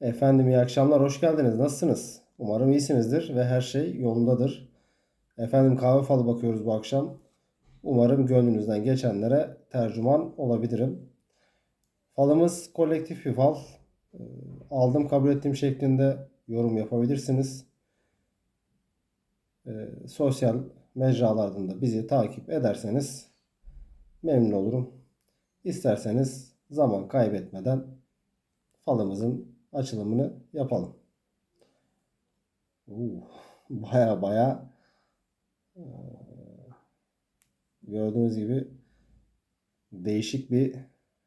Efendim iyi akşamlar, hoş geldiniz. Nasılsınız? Umarım iyisinizdir ve her şey yolundadır. Efendim kahve falı bakıyoruz bu akşam. Umarım gönlünüzden geçenlere tercüman olabilirim. Falımız kolektif bir fal. Ee, Aldım kabul ettiğim şeklinde yorum yapabilirsiniz. Ee, sosyal mecralardan da bizi takip ederseniz memnun olurum. İsterseniz zaman kaybetmeden falımızın açılımını yapalım. Oo, baya baya gördüğünüz gibi değişik bir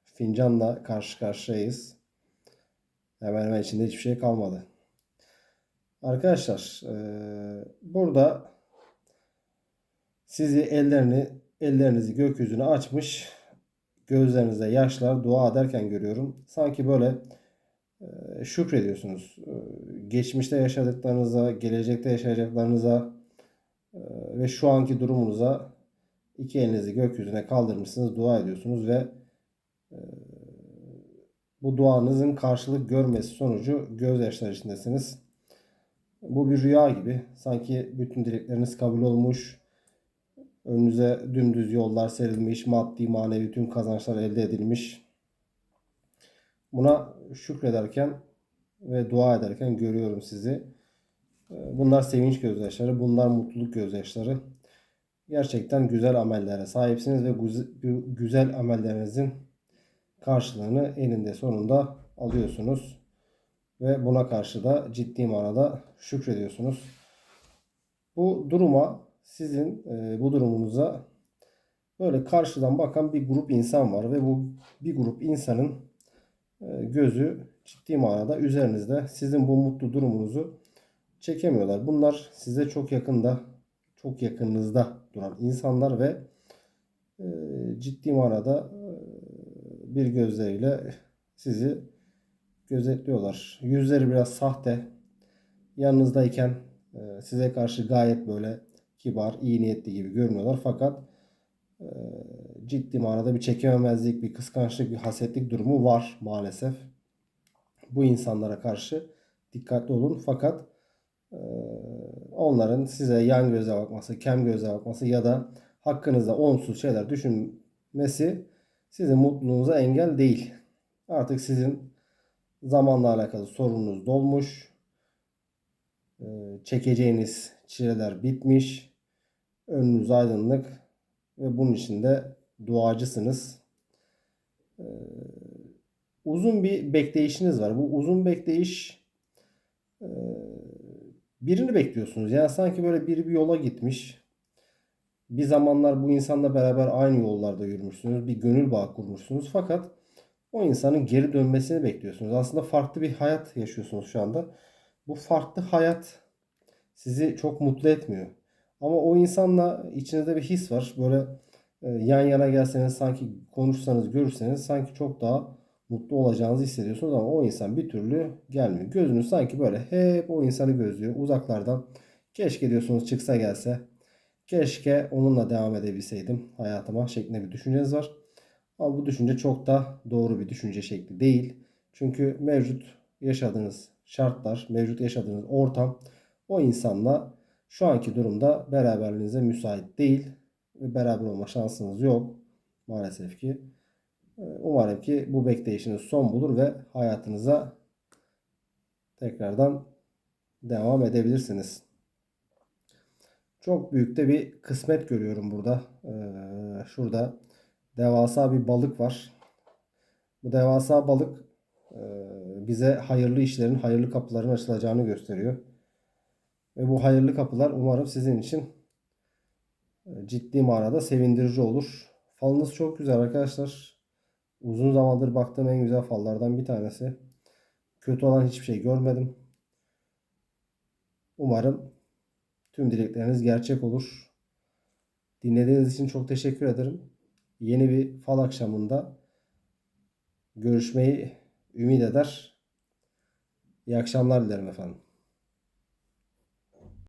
fincanla karşı karşıyayız. Hemen hemen içinde hiçbir şey kalmadı. Arkadaşlar burada sizi ellerini ellerinizi gökyüzüne açmış gözlerinizde yaşlar dua ederken görüyorum. Sanki böyle şükrediyorsunuz. E, geçmişte yaşadıklarınıza, gelecekte yaşayacaklarınıza e, ve şu anki durumunuza iki elinizi gökyüzüne kaldırmışsınız, dua ediyorsunuz ve e, bu duanızın karşılık görmesi sonucu gözyaşları içindesiniz. Bu bir rüya gibi. Sanki bütün dilekleriniz kabul olmuş. Önünüze dümdüz yollar serilmiş, maddi manevi tüm kazançlar elde edilmiş. Buna şükrederken ve dua ederken görüyorum sizi. Bunlar sevinç gözyaşları, bunlar mutluluk gözyaşları. Gerçekten güzel amellere sahipsiniz ve güzel amellerinizin karşılığını eninde sonunda alıyorsunuz. Ve buna karşı da ciddi manada şükrediyorsunuz. Bu duruma sizin e, bu durumunuza böyle karşıdan bakan bir grup insan var ve bu bir grup insanın gözü ciddi manada üzerinizde. Sizin bu mutlu durumunuzu çekemiyorlar. Bunlar size çok yakında, çok yakınınızda duran insanlar ve e, ciddi manada e, bir gözleriyle sizi gözetliyorlar. Yüzleri biraz sahte. Yanınızdayken e, size karşı gayet böyle kibar, iyi niyetli gibi görünüyorlar. Fakat ciddi manada bir çekememezlik, bir kıskançlık, bir hasetlik durumu var maalesef. Bu insanlara karşı dikkatli olun. Fakat e, onların size yan göze bakması, kem göze bakması ya da hakkınızda onsuz şeyler düşünmesi sizin mutluluğunuza engel değil. Artık sizin zamanla alakalı sorununuz dolmuş. E, çekeceğiniz çileler bitmiş. Önünüz aydınlık ve bunun için de duacısınız. Ee, uzun bir bekleyişiniz var. Bu uzun bekleyiş e, birini bekliyorsunuz. Yani sanki böyle biri bir yola gitmiş. Bir zamanlar bu insanla beraber aynı yollarda yürümüşsünüz. Bir gönül bağı kurmuşsunuz. Fakat o insanın geri dönmesini bekliyorsunuz. Aslında farklı bir hayat yaşıyorsunuz şu anda. Bu farklı hayat sizi çok mutlu etmiyor. Ama o insanla içinizde bir his var. Böyle yan yana gelseniz sanki konuşsanız görürseniz sanki çok daha mutlu olacağınızı hissediyorsunuz ama o insan bir türlü gelmiyor. Gözünüz sanki böyle hep o insanı gözlüyor uzaklardan. Keşke diyorsunuz çıksa gelse. Keşke onunla devam edebilseydim hayatıma şeklinde bir düşünceniz var. Ama bu düşünce çok da doğru bir düşünce şekli değil. Çünkü mevcut yaşadığınız şartlar, mevcut yaşadığınız ortam o insanla şu anki durumda beraberliğinize müsait değil beraber olma şansınız yok maalesef ki. Ee, umarım ki bu bekleyişiniz son bulur ve hayatınıza tekrardan devam edebilirsiniz. Çok büyük de bir kısmet görüyorum burada. Ee, şurada devasa bir balık var. Bu devasa balık e, bize hayırlı işlerin, hayırlı kapıların açılacağını gösteriyor. Ve bu hayırlı kapılar umarım sizin için ciddi manada sevindirici olur. Falınız çok güzel arkadaşlar. Uzun zamandır baktığım en güzel fallardan bir tanesi. Kötü olan hiçbir şey görmedim. Umarım tüm dilekleriniz gerçek olur. Dinlediğiniz için çok teşekkür ederim. Yeni bir fal akşamında görüşmeyi ümit eder. İyi akşamlar dilerim efendim.